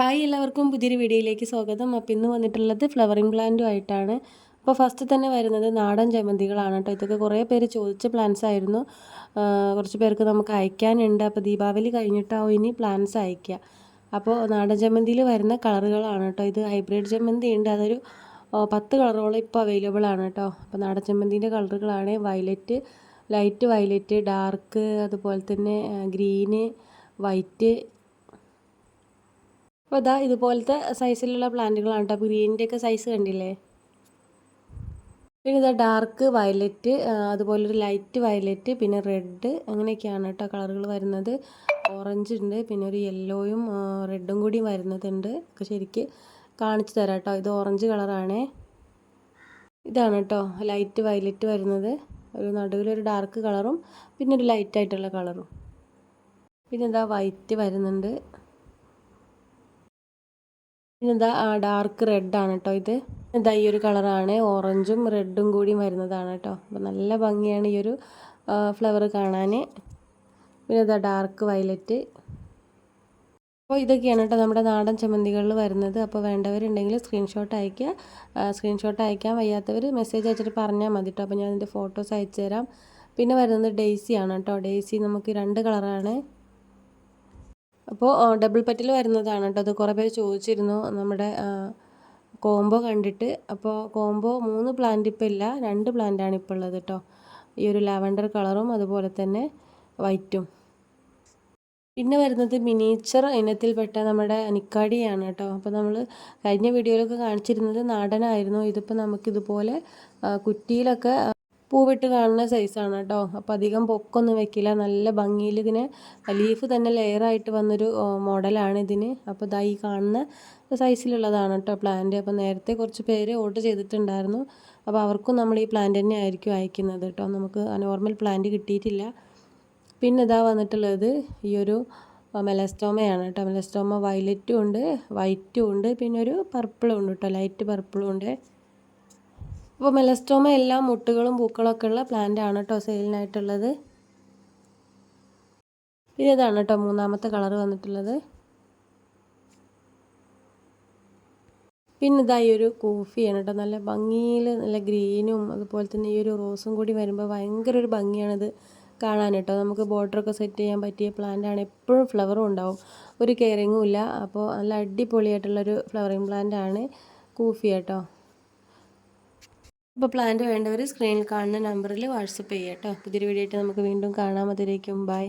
Hi എല്ലാവർക്കും പുതിയൊരു വീഡിയോയിലേക്ക് സ്വാഗതം. അപ്പോൾ ഇന്ന് വന്നിട്ടുള്ളത് ഫ്ലവറിംഗ് പ്ലാന്റും ആയിട്ടാണ്. അപ്പോൾ ഫസ്റ്റ് തന്നെ വരുന്നത് നാടൻ ജമന്തികളാണ് കേട്ടോ. ഇതൊക്കെ കുറേ പേര് ചോദിച്ച പ്ലാന്റ്സ് ആയിരുന്നു. കുറച്ച് പേർക്ക് നമുക്ക് അയക്കാനുണ്ട്. അപ്പോൾ ദീപാവലി കഴിഞ്ഞിട്ടാവും ഇനി പ്ലാന്റ്സ് അയക്കുക അപ്പോൾ നാടൻ ജമന്തിയിൽ വരുന്ന കളറുകളാണ് കേട്ടോ. ഇത് ഹൈബ്രിഡ് ജമന്തി ഉണ്ട്. അതൊരു പത്ത് കളറോളം ഇപ്പോൾ അവൈലബിൾ ആണ് കേട്ടോ. അപ്പോൾ നാടൻ ജമന്തിന്റെ കളറുകളാണ് വയലറ്റ് ലൈറ്റ് വയലറ്റ് ഡാർക്ക് അതുപോലെ തന്നെ ഗ്രീന് വൈറ്റ് അപ്പോൾ ഇതാ ഇതുപോലത്തെ സൈസിലുള്ള പ്ലാന്റുകളാണ് കേട്ടോ അപ്പോൾ ഗ്രീനിന്റെ ഒക്കെ സൈസ് കണ്ടില്ലേ? പിന്നെ ഇതാ ഡാർക്ക് വയലറ്റ് അതുപോലെ ഒരു ലൈറ്റ് വയലറ്റ് പിന്നെ റെഡ് അങ്ങനെയൊക്കെയാണ് കേട്ടോ കളറുകൾ വരുന്നത്. ഓറഞ്ച് ഉണ്ട് പിന്നെ ഒരു യെല്ലോയും റെഡും കൂടി വരുന്നതുണ്ട് ഒക്കെ ശരിക്ക് കാണിച്ചു തരാം കേട്ടോ ഇത് ഓറഞ്ച് കളറാണേ ഇതാണ് കേട്ടോ ലൈറ്റ് വയലറ്റ് വരുന്നത്. ഒരു നടുവിലൊരു ഡാർക്ക് കളറും പിന്നെ ഒരു ലൈറ്റ് ആയിട്ടുള്ള കളറും പിന്നെ ഇതാ വൈറ്റ് വരുന്നുണ്ട്. ഇതെന്താ ഡാർക്ക് റെഡ് ആണ് കേട്ടോ ഇത്. ഇതാ ഈ ഒരു കളറാണ് ഓറഞ്ചും റെഡും കൂടി വരുന്നതാണ് കേട്ടോ അപ്പോൾ നല്ല ഭംഗിയാണ് ഈ ഒരു ഫ്ലവർ കാണാൻ പിന്നെ ഇതാ ഡാർക്ക് വയലറ്റ് അപ്പോൾ ഇതൊക്കെയാണ് കേട്ടോ നമ്മുടെ നാടൻ ചമ്മന്തികളിൽ വരുന്നത്. അപ്പോൾ വേണ്ടവരുണ്ടെങ്കിൽ സ്ക്രീൻഷോട്ട് അയയ്ക്കുക. സ്ക്രീൻഷോട്ട് അയക്കാൻ വയ്യാത്തവർ മെസ്സേജ് അയച്ചിട്ട് പറഞ്ഞാൽ മതി കേട്ടോ അപ്പോൾ ഞാൻ ഇതിന്റെ ഫോട്ടോസ് അയച്ചു തരാം പിന്നെ വരുന്നത് ഡെയ്സി ആണ് കേട്ടോ ഡെയ്സി നമുക്ക് രണ്ട് കളറാണ് അപ്പോൾ ഡബിൾ പറ്റിൽ വരുന്നതാണ് കേട്ടോ. അത് കുറേ പേര് ചോദിച്ചിരുന്നു. നമ്മുടെ കോംബോ കണ്ടിട്ട്. അപ്പോൾ കോംബോ മൂന്ന് പ്ലാന്റ് ഇപ്പോൾ ഇല്ല. രണ്ട് പ്ലാന്റാണ് ഇപ്പോൾ ഉള്ളത് കേട്ടോ. ഈ ഒരു ലാവൻഡർ കളറും അതുപോലെ തന്നെ വൈറ്റും പിന്നെ വരുന്നത് മിനിയേച്ചർ ഇനത്തിൽപ്പെട്ട നമ്മുടെ നിക്കാടിയാണ് കേട്ടോ. അപ്പോൾ നമ്മൾ കഴിഞ്ഞ വീഡിയോയിലൊക്കെ കാണിച്ചിരുന്നത് നാടനായിരുന്നു. ഇതിപ്പോൾ നമുക്കിതുപോലെ കുറ്റിയിലൊക്കെ പൂവിട്ട് കാണുന്ന സൈസാണ് കേട്ടോ. അപ്പോൾ അധികം പൊക്കൊന്നും വെക്കില്ല. നല്ല ഭംഗിയിൽ ഇതിന് ലീഫ് തന്നെ ലെയറായിട്ട് വന്നൊരു മോഡലാണ് ഇതിന്. അപ്പോൾ ഇതാ ഈ കാണുന്ന സൈസിലുള്ളതാണ് കേട്ടോ പ്ലാന്റ് അപ്പോൾ നേരത്തെ കുറച്ച് പേര് ഓർഡർ ചെയ്തിട്ടുണ്ടായിരുന്നു. അപ്പോൾ അവർക്കും നമ്മൾ ഈ പ്ലാന്റ് തന്നെ ആയിരിക്കും അയക്കുന്നത് കേട്ടോ. നമുക്ക് നോർമൽ പ്ലാന്റ് കിട്ടിയിട്ടില്ല. പിന്നെ ഇതാ വന്നിട്ടുള്ളത് ഈ ഒരു മെലസ്റ്റോമയാണ് കേട്ടോ. മെലസ്റ്റോമ വയലറ്റും ഉണ്ട് വൈറ്റും ഉണ്ട് പിന്നെ ഒരു പർപ്പിളും ഉണ്ട് കേട്ടോ. ലൈറ്റ് പർപ്പിളും ഉണ്ട്. അപ്പോൾ മെലസ്റ്റോമ എല്ലാം മുട്ടുകളും പൂക്കളൊക്കെ ഉള്ള പ്ലാന്റ് ആണ് കേട്ടോ സെയിലിനായിട്ടുള്ളത്. പിന്നെ ഇതാണ് കേട്ടോ മൂന്നാമത്തെ കളർ വന്നിട്ടുള്ളത്. പിന്നെ ഇതായി ഒരു കോഫിയാണ് കേട്ടോ. നല്ല ഭംഗിയിൽ നല്ല ഗ്രീനും അതുപോലെ തന്നെ ഈ ഒരു റോസും കൂടി വരുമ്പോൾ ഭയങ്കര ഒരു ഭംഗിയാണിത് കാണാൻ കേട്ടോ. നമുക്ക് ബോർഡറൊക്കെ സെറ്റ് ചെയ്യാൻ പറ്റിയ പ്ലാന്റ് ആണ്. എപ്പോഴും ഫ്ലവറും ഉണ്ടാവും. ഒരു കെയറിങ്ങും ഇല്ല. അപ്പോൾ നല്ല അടിപൊളിയായിട്ടുള്ളൊരു ഫ്ലവറിങ് പ്ലാന്റ് ആണ് കൂഫി കേട്ടോ. അപ്പോൾ പ്ലാന്റ് വേണ്ടവർ സ്ക്രീനിൽ കാണുന്ന നമ്പറിൽ വാട്സപ്പ് ചെയ്യാം കേട്ടോ പുതിയൊരു വീഡിയോ ആയിട്ട് നമുക്ക് വീണ്ടും കാണാം. അതിലേക്കും ബൈ.